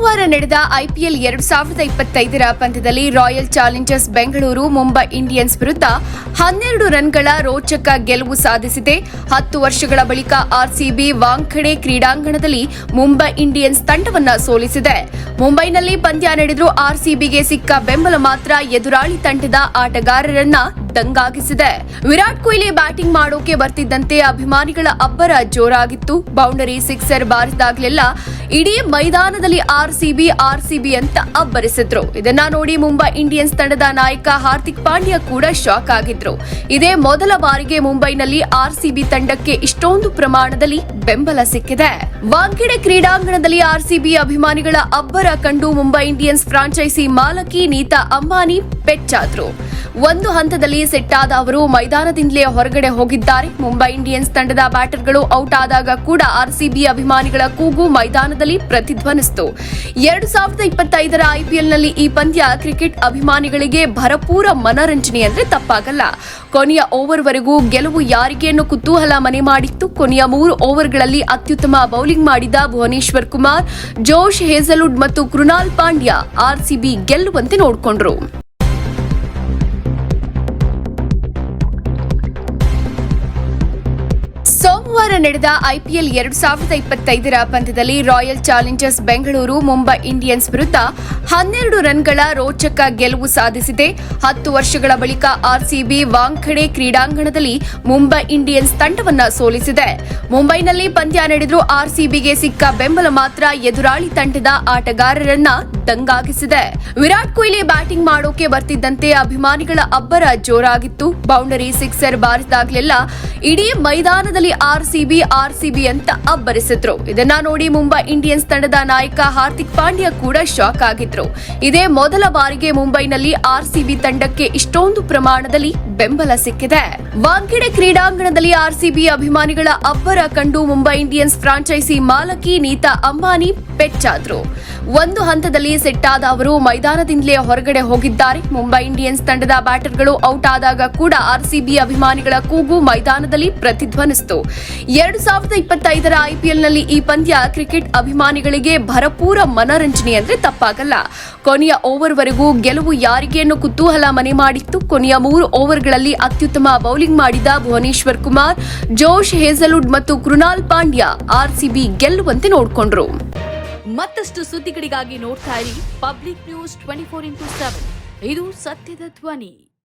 ಸೋಮವಾರ ನಡೆದ ಐಪಿಎಲ್ ಎರಡು ಸಾವಿರದ ಇಪ್ಪತ್ತೈದರ ಪಂದ್ಯದಲ್ಲಿ royal challengers Bengaluru, Mumbai Indians ವಿರುದ್ಧ ಹನ್ನೆರಡು ರನ್ಗಳ ರೋಚಕ ಗೆಲುವು ಸಾಧಿಸಿದೆ. ಹತ್ತು ವರ್ಷಗಳ ಬಳಿಕ ಆರ್ಸಿಬಿ ವಾಂಖಡೆ ಕ್ರೀಡಾಂಗಣದಲ್ಲಿ ಮುಂಬೈ ಇಂಡಿಯನ್ಸ್ ತಂಡವನ್ನು ಸೋಲಿಸಿದೆ. ಮುಂಬೈನಲ್ಲಿ ಪಂದ್ಯ ನಡೆದರೂ ಆರ್ಸಿಬಿಗೆ ಸಿಕ್ಕ ಬೆಂಬಲ ಮಾತ್ರ ಎದುರಾಳಿ ತಂಡದ ಆಟಗಾರರನ್ನ ದಂಗಾಗಿಸಿದೆ. ವಿರಾಟ್ ಕೊಹ್ಲಿ ಬ್ಯಾಟಿಂಗ್ ಮಾಡೋಕೆ ಬರ್ತಿದ್ದಂತೆ ಅಭಿಮಾನಿಗಳ ಅಬ್ಬರ ಜೋರಾಗಿತ್ತು. ಬೌಂಡರಿ ಸಿಕ್ಸರ್ ಬಾರಿಸಿದಾಗಲೆಲ್ಲ ಇಡೀ ಮೈದಾನದಲ್ಲಿ ಆರ್ಸಿಬಿ ಆರ್ಸಿಬಿ ಅಂತ ಅಬ್ಬರಿಸಿದ್ರು. ಇದನ್ನ ನೋಡಿ ಮುಂಬೈ ಇಂಡಿಯನ್ಸ್ ತಂಡದ ನಾಯಕ ಹಾರ್ದಿಕ್ ಪಾಂಡ್ಯ ಕೂಡ ಶಾಕ್ ಆಗಿದ್ರು. ಇದೇ ಮೊದಲ ಬಾರಿಗೆ ಮುಂಬೈನಲ್ಲಿ ಆರ್ಸಿಬಿ ತಂಡಕ್ಕೆ ಇಷ್ಟೊಂದು ಪ್ರಮಾಣದಲ್ಲಿ ಬೆಂಬಲ ಸಿಕ್ಕಿದೆ. ವಾಂಖೆಡೆ ಕ್ರೀಡಾಂಗಣದಲ್ಲಿ ಆರ್ಸಿಬಿ ಅಭಿಮಾನಿಗಳ ಅಬ್ಬರ ಕಂಡು ಮುಂಬೈ ಇಂಡಿಯನ್ಸ್ ಫ್ರಾಂಚೈಸಿ ಮಾಲಕಿ ನೀತಾ ಅಂಬಾನಿ ಪೆಚ್ಚಾದ್ರು. ಒಂದು ಹಂತದಲ್ಲಿ ಸೆಟ್ ಅವರು ಮೈದಾನದಿಂದಲೇ ಹೊರಗಡೆ ಹೋಗಿದ್ದಾರೆ. ಮುಂಬೈ ಇಂಡಿಯನ್ಸ್ ತಂಡದ ಬ್ಯಾಟರ್ಗಳು ಔಟ್ ಆದಾಗ ಕೂಡ ಆರ್ಸಿಬಿ ಅಭಿಮಾನಿಗಳ ಕೂಗು ಮೈದಾನದಲ್ಲಿ ಪ್ರತಿಧ್ವನಿಸಿತು. ಎರಡು ಸಾವಿರದ ಇಪ್ಪತ್ತೈದರ ಐಪಿಎಲ್ನಲ್ಲಿ ಈ ಪಂದ್ಯ ಕ್ರಿಕೆಟ್ ಅಭಿಮಾನಿಗಳಿಗೆ ಭರಪೂರ ಮನರಂಜನೆ ಅಂದ್ರೆ ತಪ್ಪಾಗಲ್ಲ. ಕೊನೆಯ ಓವರ್ವರೆಗೂ ಗೆಲುವು ಯಾರಿಗೆ ಕುತೂಹಲ ಮನೆ ಮಾಡಿತ್ತು. ಕೊನೆಯ ಮೂರು ಓವರ್ಗಳಲ್ಲಿ ಅತ್ಯುತ್ತಮ ಬೌಲಿಂಗ್ ಮಾಡಿದ ಭುವನೇಶ್ವರ್ ಕುಮಾರ್, ಜೋಶ್ ಹೇಸಲ್ವುಡ್ ಮತ್ತು ಕೃಣಾಲ್ ಪಾಂಡ್ಯ ಆರ್ಸಿಬಿ ಗೆಲ್ಲುವಂತೆ ನೋಡಿಕೊಂಡ್ರು. ಸೋಮವಾರ ನಡೆದ ಐಪಿಎಲ್ ಎರಡು ಸಾವಿರದ ಇಪ್ಪತ್ತೈದರ ಪಂದ್ಯದಲ್ಲಿ royal challengers Bengaluru, Mumbai Indians ವಿರುದ್ಧ ಹನ್ನೆರಡು ರನ್ಗಳ ರೋಚಕ ಗೆಲುವು ಸಾಧಿಸಿದೆ. ಹತ್ತು ವರ್ಷಗಳ ಬಳಿಕ ಆರ್ಸಿಬಿ ವಾಂಖಡೆ ಕ್ರೀಡಾಂಗಣದಲ್ಲಿ ಮುಂಬೈ ಇಂಡಿಯನ್ಸ್ ತಂಡವನ್ನು ಸೋಲಿಸಿದೆ. ಮುಂಬೈನಲ್ಲಿ ಪಂದ್ಯ ನಡೆದರೂ ಆರ್ಸಿಬಿಗೆ ಸಿಕ್ಕ ಬೆಂಬಲ ಮಾತ್ರ ಎದುರಾಳಿ ತಂಡದ ಆಟಗಾರರನ್ನ ದಂಗಾಗಿಸಿದೆ. ವಿರಾಟ್ ಕೊಹ್ಲಿ ಬ್ಯಾಟಿಂಗ್ ಮಾಡೋಕೆ ಬರ್ತಿದ್ದಂತೆ ಅಭಿಮಾನಿಗಳ ಅಬ್ಬರ ಜೋರಾಗಿತ್ತು. ಬೌಂಡರಿ, ಸಿಕ್ಸರ್ ಬಾರಿಸಿದಾಗಲೆಲ್ಲ ಇಡೀ ಮೈದಾನದಲ್ಲಿ ಆರ್ಸಿಬಿ ಆರ್ಸಿಬಿ ಅಂತ ಅಬ್ಬರಿಸಿದ್ರು. ಇದನ್ನ ನೋಡಿ ಮುಂಬೈ ಇಂಡಿಯನ್ಸ್ ತಂಡದ ನಾಯಕ ಹಾರ್ದಿಕ್ ಪಾಂಡ್ಯ ಕೂಡ ಶಾಕ್ ಆಗಿದ್ರು. ಇದೇ ಮೊದಲ ಬಾರಿಗೆ ಮುಂಬೈನಲ್ಲಿ ಆರ್ಸಿಬಿ ತಂಡಕ್ಕೆ ಇಷ್ಟೊಂದು ಪ್ರಮಾಣದಲ್ಲಿ ಬೆಂಬಲ ಸಿಕ್ಕಿದೆ. ವಾಂಖೆಡೆ ಕ್ರೀಡಾಂಗಣದಲ್ಲಿ ಆರ್ಸಿಬಿ ಅಭಿಮಾನಿಗಳ ಅಬ್ಬರ ಕಂಡು ಮುಂಬೈ ಇಂಡಿಯನ್ಸ್ ಫ್ರಾಂಚೈಸಿ ಮಾಲಕಿ ನೀತಾ ಅಂಬಾನಿ ಪೆಚ್ಚಾದ್ರು. ಒಂದು ಹಂತದಲ್ಲಿ ಸೆಟ್ಟಾದ ಅವರು ಮೈದಾನದಿಂದಲೇ ಹೊರಗಡೆ ಹೋಗಿದ್ದಾರೆ. ಮುಂಬೈ ಇಂಡಿಯನ್ಸ್ ತಂಡದ ಬ್ಯಾಟರ್ಗಳು ಔಟ್ ಆದಾಗ ಕೂಡ ಆರ್ಸಿಬಿ ಅಭಿಮಾನಿಗಳ ಕೂಗು ಮೈದಾನದಲ್ಲಿ ಪ್ರತಿಧ್ವನಿಸಿತು. ಎರಡು ಸಾವಿರದ ಇಪ್ಪತ್ತೈದರ ಐಪಿಎಲ್ನಲ್ಲಿ ಈ ಪಂದ್ಯ ಕ್ರಿಕೆಟ್ ಅಭಿಮಾನಿಗಳಿಗೆ ಭರಪೂರ ಮನರಂಜನೆ ಅಂದ್ರೆ ತಪ್ಪಾಗಲ್ಲ. ಕೊನೆಯ ಓವರ್ವರೆಗೂ ಗೆಲುವು ಯಾರಿಗೆ ಕುತೂಹಲ ಮನೆ ಮಾಡಿತ್ತು. ಕೊನೆಯ ಮೂರು ಓವರ್ಗಳಲ್ಲಿ ಅತ್ಯುತ್ತಮ ಬೌಲಿಂಗ್ ಮಾಡಿದ ಭುವನೇಶ್ವರ್ ಕುಮಾರ್, ಜೋಶ್ ಹೇಸಲ್ವುಡ್ ಮತ್ತು ಕೃಣಾಲ್ ಪಾಂಡ್ಯ ಆರ್ಸಿಬಿ ಗೆಲ್ಲುವಂತೆ ನೋಡಿಕೊಂಡ್ರು. ಮತ್ತಷ್ಟು ಸುದ್ದಿಗಳಿಗಾಗಿ ನೋಡ್ತಾ ಇರಿ public news twenty four into seven. ಇದು ಸತ್ಯದ ಧ್ವನಿ.